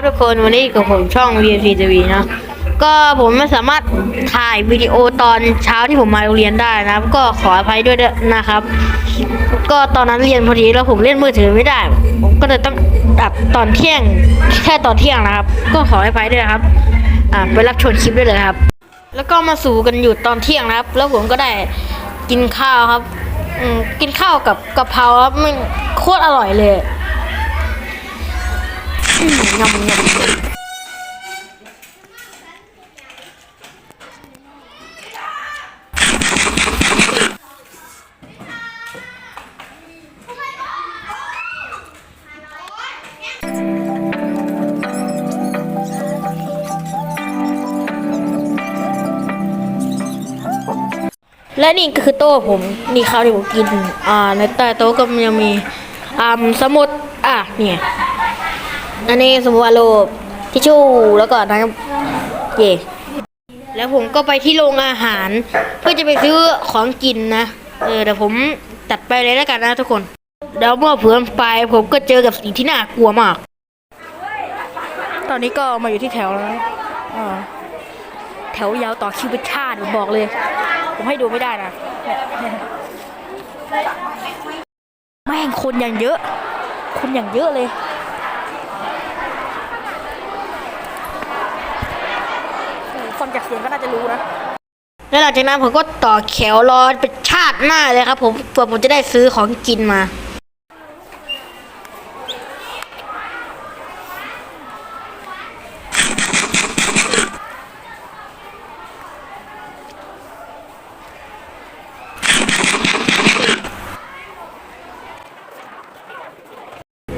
ครับทุกคนวันนี้กับผมช่อง VNP TV นะก็ผมไม่สามารถถ่ายวิดีโอตอนเช้าที่ผมมาโรงเรียนได้นะก็ขออภัยด้วยนะครับ ก็ตอนนั้นเรียนพอดีแล้วผมเล่นมือถือไม่ได้ ผมก็เลยต้องอัดตอนเที่ยงแค่ตอนเที่ยงนะครับ ก็ขออภัยด้วยนะครับอ่าไปรับชมคลิปได้เลยครับ แล้วก็มาสู่กันอยู่ตอนเที่ยงนะครับ แล้วผมก็ได้กินข้าวครับกินข้าวกับกะเพราครับมันโคตรอร่อยเลย อืมยำยำยำและนี่ก็คือโต๊ะผมนี่ข้าวที่ผมกิน อ่าในใต้โต๊ะก็ยังมีอ่าสมุดอะเนี่ย อันนี้สมุดวาโลทิชชู่แล้วก็น้ำเย่แล้วผมก็ไปที่โรงอาหาร เพื่อจะไปซื้อของกินนะเออเดี๋ยวผมตัดไปเลยแล้วกันนะทุกคนเดี๋ยวเมื่อเพื่อไป ผมก็เจอกับสิ่งที่น่ากลัวมาก ตอนนี้ก็มาอยู่ที่แถวแล้วแถวยาวต่อคิวเป็นชาติผมบอกเลย ผมให้ดูไม่ได้นะแม่งคนอย่างเยอะ คนอย่างเยอะเลย ฟังจากเสียงก็น่าจะรู้นะแล้วหลังจากนั้นผมก็ต่อแขวรอเป็นชาติหน้าเลยครับ ผมเพื่อผมจะได้ซื้อของกินมา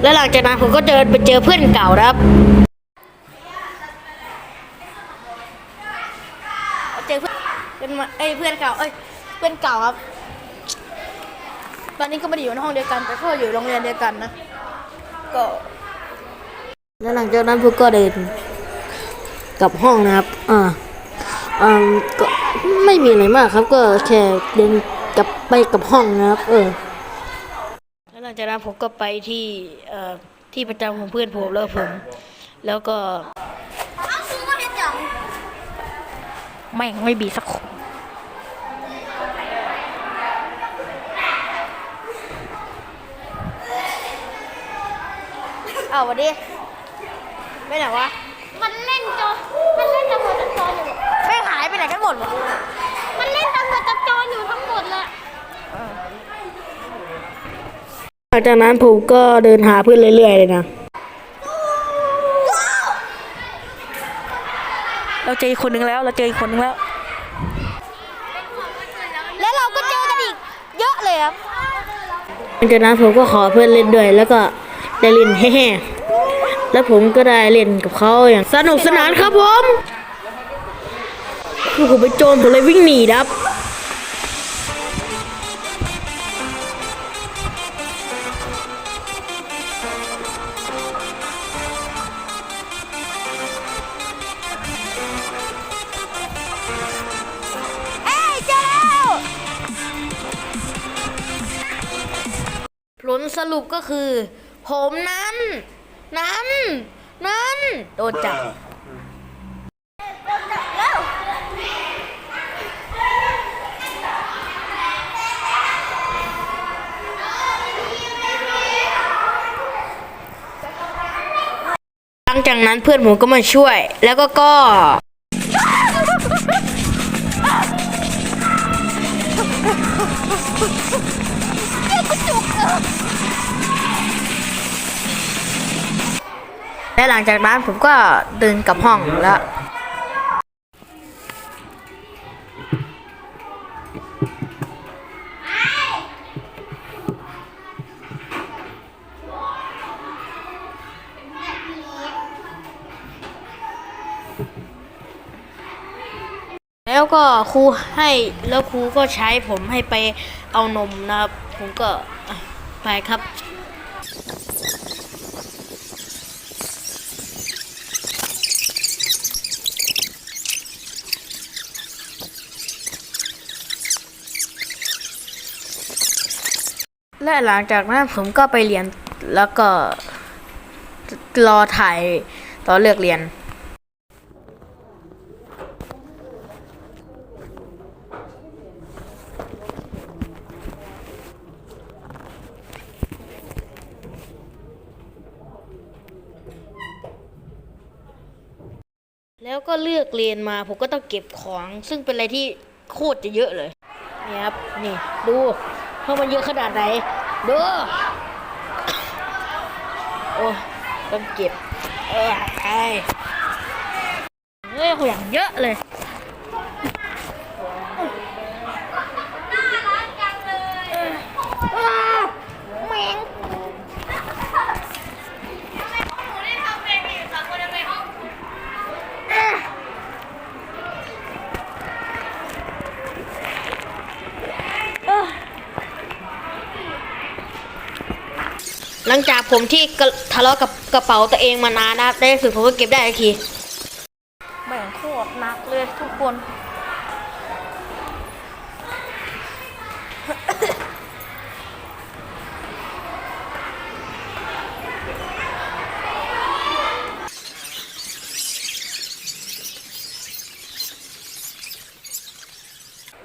แล้วหลังจากนั้นผมก็เดินไปเจอเพื่อนเก่าครับ จอเพื่อนเป็นมาเอ้ยเพื่อนเก่าเอ้ยเพื่อนเก่าครับ ตอนนี้ก็ไม่ได้อยู่ในห้องเดียวกัน แต่ก็อยู่โรงเรียนเดียวกันนะ ก็แล้วหลังจากนั้นพวกก็เดินกลับห้องนะครับ อ่าอ่าก็ไม่มีอะไรมากครับ ก็แค่เดินกลับไปกลับห้องนะครับ เออ แล้วหลังจากนั้นผมก็ไปที่เอ่อที่ประจำของเพื่อนผมแล้วผม แล้วก็ แม่งไม่บีสักคนเอาวันดีไปไหนวะ มันเล่นจอ มันเล่นตำรวจจับโจรอยู่ แม่งหายไปไหนกันหมดวะมันเล่นตำรวจจับโจรอยู่ทั้งหมดเลยหลังจากนั้นผมก็เดินหาเพื่อนเรื่อยๆเลยนะ เราเจออีกคนนึงแล้ว เราเจออีกคนนึงแล้ว แล้วเราก็เจอกันอีกเยอะเลยครับหลังจากนั้นผมก็ขอเพื่อนเล่นด้วย แล้วก็ได้เล่นแฮ่ๆแล้วผมก็ได้เล่นกับเขาอย่างสนุกสนานครับผมคือผมเป็นโจรผมเลยวิ่งหนีครับ ลสรุปก็คือ ผมนั้น นั้น นั้น โดนจับหลังจากนั้นเพื่อนผมก็มาช่วย แล้วก็ก็ งจากนั้นผมก็เดินกลับห้องแล้วแล้วก็ครูให้แล้วครูก็ใช้ผมให้ไปเอานมนะครับ ผมก็ไปครับ และหลังจากนั้นผมก็ไปเรียนแล้วก็รอถ่ายตอนเลิกเรียน แล้วก็เลือกเรียนมาผมก็ต้องเก็บของ ซึ่งเป็นอะไรที่โคตรจะเยอะเลย นี่ครับ นี่ดู ว่ามันเยอะขนาดไหนดูโอ้ต้องเก็บเออไอ้เฮ้ยอย่างเยอะเลย หลังจากผมที่กระทะเลาะกับกระเป๋าตัวเองมานานนะครับในที่สุดผมก็เก็บได้อีกทีแม่งโคตรหนักเลยทุกคน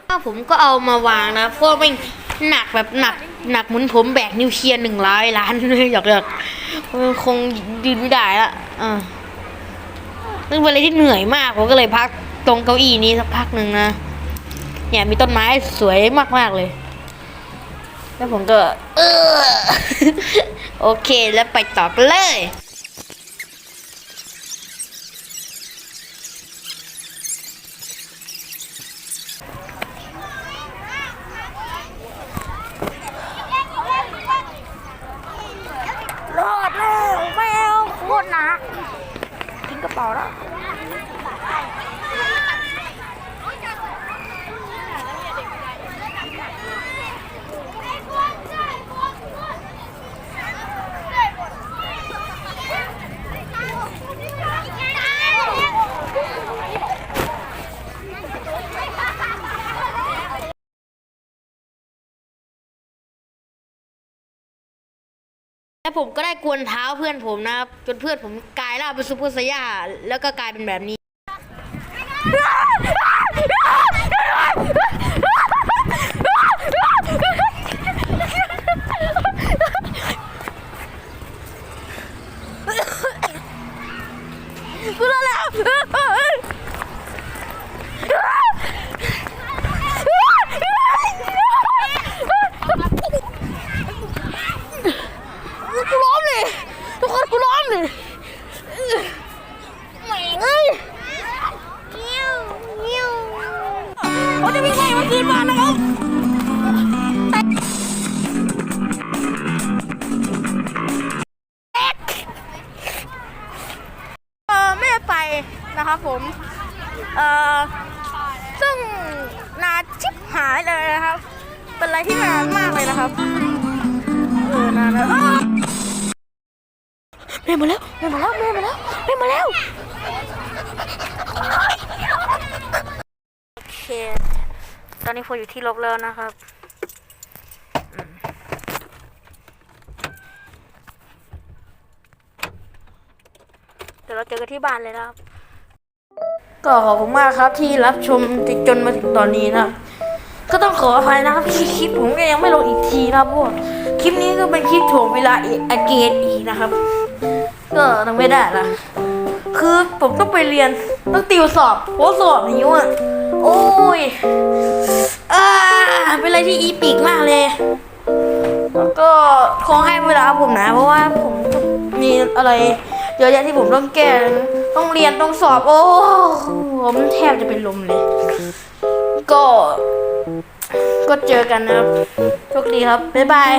ถ้าผมก็เอามาวางนะเพราะไม่งหนักแบบหนัก หนักเหมือนผมแบกนิวเคลียร์หนึ่งร้อยล้านเลยหยอกหยอกคงยืนไม่ได้ละอ่าซึ่งเป็นอะไรที่เหนื่อยมากผมก็เลยพักตรงเก้าอี้นี้สักพักหนึ่งนะเนี่ยมีต้นไม้สวยมากๆเลย แล้วผมก็ เออโอเคแล้วไปต่อกันเลย รอดแล้วแมวโคตรหนักทิ้งกระเป๋าแล้ว แล้วผมก็ได้กวนเท้าเพื่อนผมนะครับ จนเพื่อนผมกลายร่างเป็นซูเปอร์ไซย่าแล้วก็กลายเป็นแบบนี้ กูรอดแล้ว กูล้มเลยทุกคนกูล้มเลยแหม่งเอ้ยเขาจะมีใครมาคืนมานะครับเออไม่ได้ไปนะครับผม เออซึ่งนานชิบหายเลยนะครับ เป็นอะไรที่นานมากเลยนะครับ เออนานแล้ว ม่มาแล้วแม่มาแล้วแม่มาแล้วแม่มาแล้วโอเค ตอนนี้ผมอยู่ที่ลบแล้วนะครับอืมเดี๋ยวเราเจอกันที่บ้านเลยนะครับ ก็ขอบคุณมากครับที่รับชมจนมาถึงตอนนี้นะครับก็ต้องขออภัยนะครับที่คลิปผมก็ยังไม่ลงอีกทีนะครับเพราะว่าคลิปนี้ก็เป็นคลิปถ่วงเวลาอีกอเกนอีกนะครับ ก็ทำไม่ได้ละคือผมต้องไปเรียนต้องติวสอบโหสอบนี้ว่ะโอ้ยอ่าเป็นอะไรที่อีปิกมากเลยแล้วก็ขอให้เวลาผมนะ เพราะว่าผมมีอะไรเยอะแยะที่ผมต้องแก้ต้องเรียนต้องสอบโอ้ผมแทบจะเป็นลมเลย ก็ก็เจอกันนะครับโชคดีครับ บ๊ายบาย